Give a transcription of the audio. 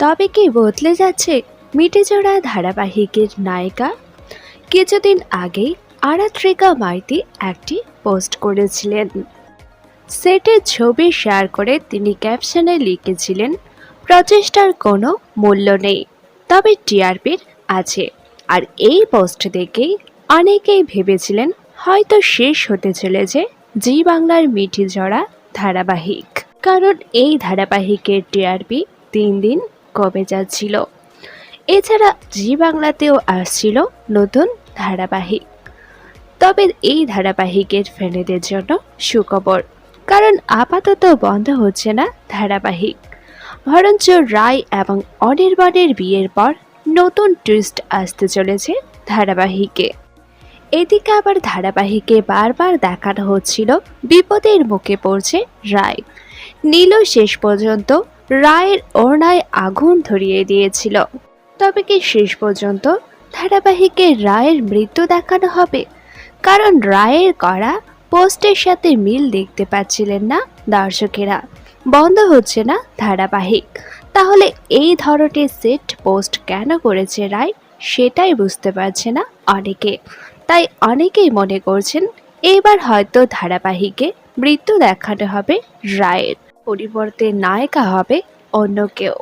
তবে কি বদলে যাচ্ছে মিটেজোড়া ধারাবাহিকের নায়িকা? কিছুদিন আগেই আরাত্রিকা মাইতি একটি পোস্ট করেছিলেন। সেটের ছবি শেয়ার করে তিনি ক্যাপশনে লিখেছিলেন, প্রচেষ্টার কোনো মূল্য নেই, তবে টিআরপির আছে। আর এই পোস্ট দেখেই অনেকেই ভেবেছিলেন, হয়তো শেষ হতে চলেছে জি বাংলার মিঠি জড়া ধারাবাহিক। কারণ এই ধারাবাহিকের টিআরপি তিন দিন কমে যাচ্ছিল? এছাড়া জি বাংলাতেও আসছিল নতুন ধারাবাহিক। তবে এই ধারাবাহিকের ফ্যানেদের জন্য সুখবর, কারণ আপাতত বন্ধ হচ্ছে না ধারাবাহিক। বরঞ্চ রায় এবং অনির্বাণের বিয়ের পর নতুন টুইস্ট আসতে চলেছে ধারাবাহিকে। এদিকে আবার ধারাবাহিকে বারবার দেখানো হচ্ছিল বিপদের মুখে পড়ছে রায়। নীল শেষ পর্যন্ত রায়ের ওড়নায় আগুন ধরিয়ে দিয়েছিল। তবে কি শেষ পর্যন্ত ধারাবাহিকে রায়ের মৃত্যু দেখানো হবে? কারণ রায়ের করা পোস্টের সাথে মিল দেখতে পাচ্ছিলেন না দর্শকেরা। বন্ধ হচ্ছে না ধারাবাহিক। তাহলে এই ধরনের সেট পোস্ট কেন করেছে রায় সেটাই বুঝতে পারছে না অনেকে। তাই অনেকেই মনে করছেন, এবার হয়তো ধারাবাহিকে মৃত্যু দেখানো হবে রায়ের। পরিবর্তে নায়িকা হবে অন্য কেউ।